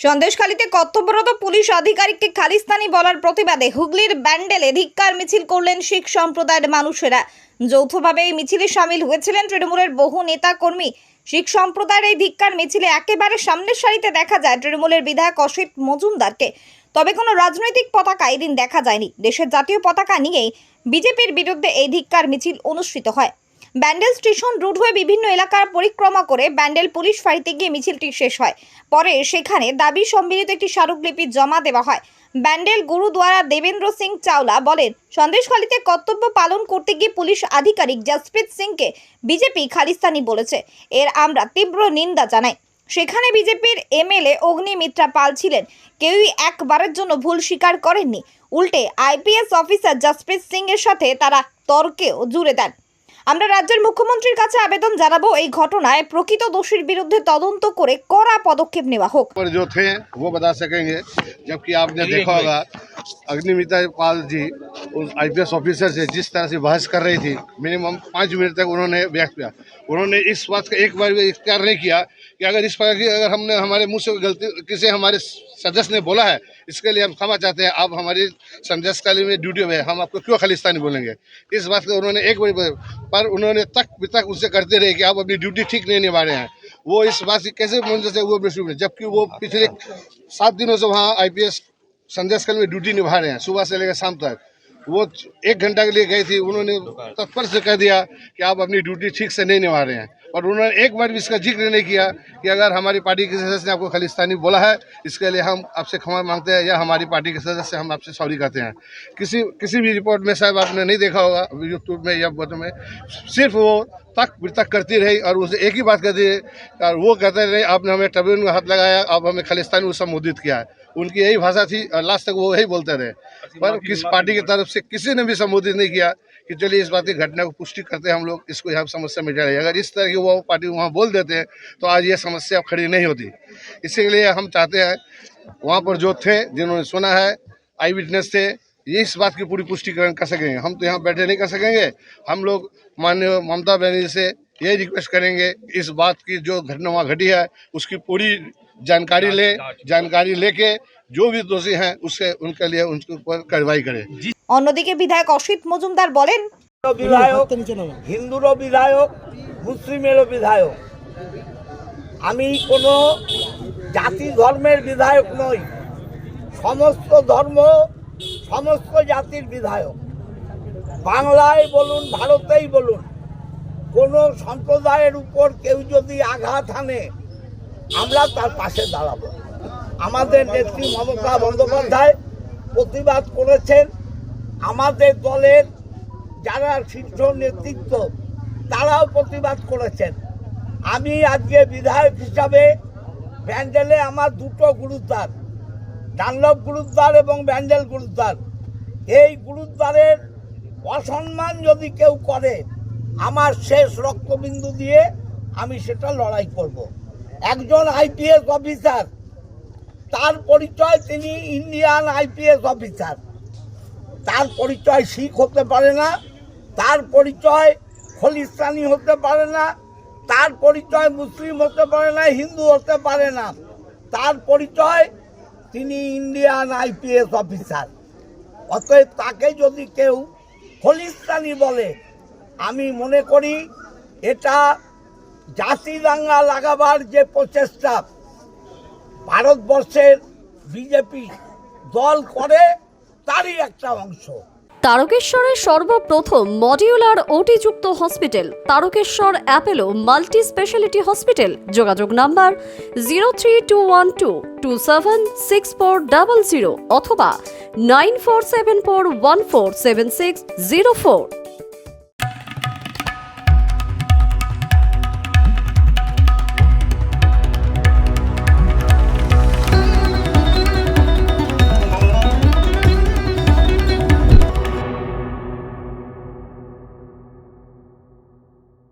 সন্দেশখালীতে কর্তব্যরত পুলিশ আধিকারিককে খালিস্তানি বলার প্রতিবাদে হুগলির ব্যান্ডেলে ধিক্কার মিছিল করলেন শিখ সম্প্রদায়ের মানুষেরা। যৌথভাবে এই মিছিলে সামিল হয়েছিলেন তৃণমূলের বহু নেতা কর্মী শিখ সম্প্রদায়ের এই ধিক্কার মিছিলে একেবারে সামনের সারিতে দেখা যায় তৃণমূলের বিধায়ক অসিত মজুমদারকে। তবে কোনো রাজনৈতিক পতাকা এদিন দেখা যায়নি। দেশের জাতীয় পতাকা নিয়েই বিজেপির বিরুদ্ধে এই ধিক্কার মিছিল অনুষ্ঠিত হয়। ব্যান্ডেল স্টেশন রুট হয়ে বিভিন্ন এলাকার পরিক্রমা করে ব্যান্ডেল পুলিশ ফাঁড়িতে গিয়ে মিছিলটি শেষ হয়। পরে সেখানে দাবি সম্মিলিত একটি স্মারকলিপি জমা দেওয়া হয়। ব্যান্ডেল গুরুদ্বারা দেবেন্দ্র সিং চাওলা বলেন, সন্দেশখালীতে কর্তব্য পালন করতে গিয়ে পুলিশ আধিকারিক জসপ্রীত সিংকে বিজেপি খালিস্তানি বলেছে। এর আমরা তীব্র নিন্দা জানাই। সেখানে বিজেপির এমএলএ অগ্নিমিত্রা পাল ছিলেন। কেউই একবারের জন্য ভুল স্বীকার করেননি। উল্টে আইপিএস অফিসার জসপ্রীত সিং এর সাথে তারা তর্কেও জুড়ে দেন। আমরা রাজ্যের মুখ্যমন্ত্রীর কাছে আবেদন জানাবো এই ঘটনায় প্রকৃত দোষীর বিরুদ্ধে তদন্ত করে কড়া পদক্ষেপ নেওয়া হোক पर जो थे वो बता सकेंगे जबकि आपने देखा होगा अग्निमिता पाल जी उस आईपीएस ऑफिसर से जिस तरह से बहस कर रही थी मिनिमम पाँच मिनट तक उन्होंने व्यक्त किया। उन्होंने इस बात का एक बार भी इख्तियार नहीं किया कि अगर इस प्रकार की अगर हमने हमारे मुँह से गलती, किसी हमारे सदस्य ने बोला है, इसके लिए हम क्षमा चाहते हैं। आप हमारी संदेशकाली में ड्यूटी में हम आपको क्यों खालिस्तानी बोलेंगे? इस बात को उन्होंने एक बार पर उन्होंने तक भी तक उससे करते रहे कि आप अपनी ड्यूटी ठीक नहीं निभा रहे हैं। वो इस बात से कैसे मंजर से वो है जबकि वो पिछले सात दिनों से वहाँ आईपीएस संदेशकल में ड्यूटी निभा रहे हैं, सुबह से लेकर शाम तक। वो एक घंटा के लिए गई थी, उन्होंने तत्पर से कह दिया कि आप अपनी ड्यूटी ठीक से नहीं निभा रहे हैं। और उन्होंने एक बार भी इसका ज़िक्र नहीं किया कि अगर हमारी पार्टी के सदस्य ने आपको खालिस्तानी बोला है, इसके लिए हम आपसे क्षमा मांगते हैं या हमारी पार्टी के सदस्य हम आपसे सॉरी कहते हैं। किसी किसी भी रिपोर्ट में शायद आपने नहीं देखा होगा यूट्यूब में या वो में, सिर्फ़ वो तक तक करती रही और उसे एक ही बात कहती है और वो कहते रहे, आपने हमें ट्रिब्यून में हाथ लगाया, आप हमें खालिस्तानी को संबोधित किया है। उनकी यही भाषा थी और लास्ट तक वो यही बोलते रहे। पर किस पार्टी की तरफ़ से किसी ने भी संबोधित नहीं किया कि चलिए इस बात की घटना को पुष्टि करते हैं हम लोग इसको यहाँ समस्या रही है। अगर इस तरह की वो पार्टी वहाँ बोल देते हैं तो आज ये समस्या खड़ी नहीं होती। इसीलिए हम चाहते हैं वहाँ पर जो थे जिन्होंने सुना है आई विटनेस थे ये इस बात की पूरी पुष्टिकरण कर सकेंगे। हम तो यहाँ बैठे नहीं कर सकेंगे। हम लोग माननीय ममता बनर्जी से यही रिक्वेस्ट करेंगे इस बात की जो घटना वहाँ घटी है उसकी पूरी जानकारी ले जानकारी लेके जो भी दोषी हैं उससे उनके लिए उनके ऊपर कार्रवाई करें অন্যদিকে বিধায়ক অসিত মজুমদার বলেন বিধায়ক হিন্দুরও বিধায়ক মুসলিমেরও বিধায়ক আমি কোনো জাতি ধর্মের বিধায়ক নই সমস্ত ধর্ম সমস্ত জাতির বিধায়ক বাংলায় বলুন ভারতেই বলুন কোনো সম্প্রদায়ের উপর কেউ যদি আঘাত হানে, আমরা তার পাশে দাঁড়াবো। আমাদের নেত্রী মমতা বন্দ্যোপাধ্যায় প্রতিবাদ করেছেন। আমাদের দলের যারা শীর্ষ নেতৃত্ব, তারাও প্রতিবাদ করেছেন। আমি আজকে বিধায়ক হিসাবে ব্যান্ডেলে আমার দুটো গুরুদ্বার ডানলভ গুরুদ্বার এবং ব্যান্ডেল গুরুদ্বার। এই গুরুদ্বারের অসম্মান যদি কেউ করে আমার শেষ রক্তবিন্দু দিয়ে আমি সেটা লড়াই করব। একজন আইপিএস অফিসার, তার পরিচয় তিনি ইন্ডিয়ান আইপিএস অফিসার। তার পরিচয় শিখ হতে পারে না, তার পরিচয় খলিস্তানি হতে পারে না, তার পরিচয় মুসলিম হতে পারে না, হিন্দু হতে পারে না। তার পরিচয় তিনি ইন্ডিয়ান আইপিএস অফিসার। অতএব তাকে যদি কেউ খলিস্তানি বলে আমি মনে করি এটা জাতি দাঙ্গা লাগাবার যে প্রচেষ্টা ভারতবর্ষের বিজেপি দল করে, তারই একটা অংশ। তারকেশ্বরের সর্বপ্রথম modular ওটিযুক্ত hospital, Tarakeswar Apollo multi speciality hospital. যোগাযোগ number zero three two one two two seven six four double zero অথবা nine four seven four one four seven six zero four.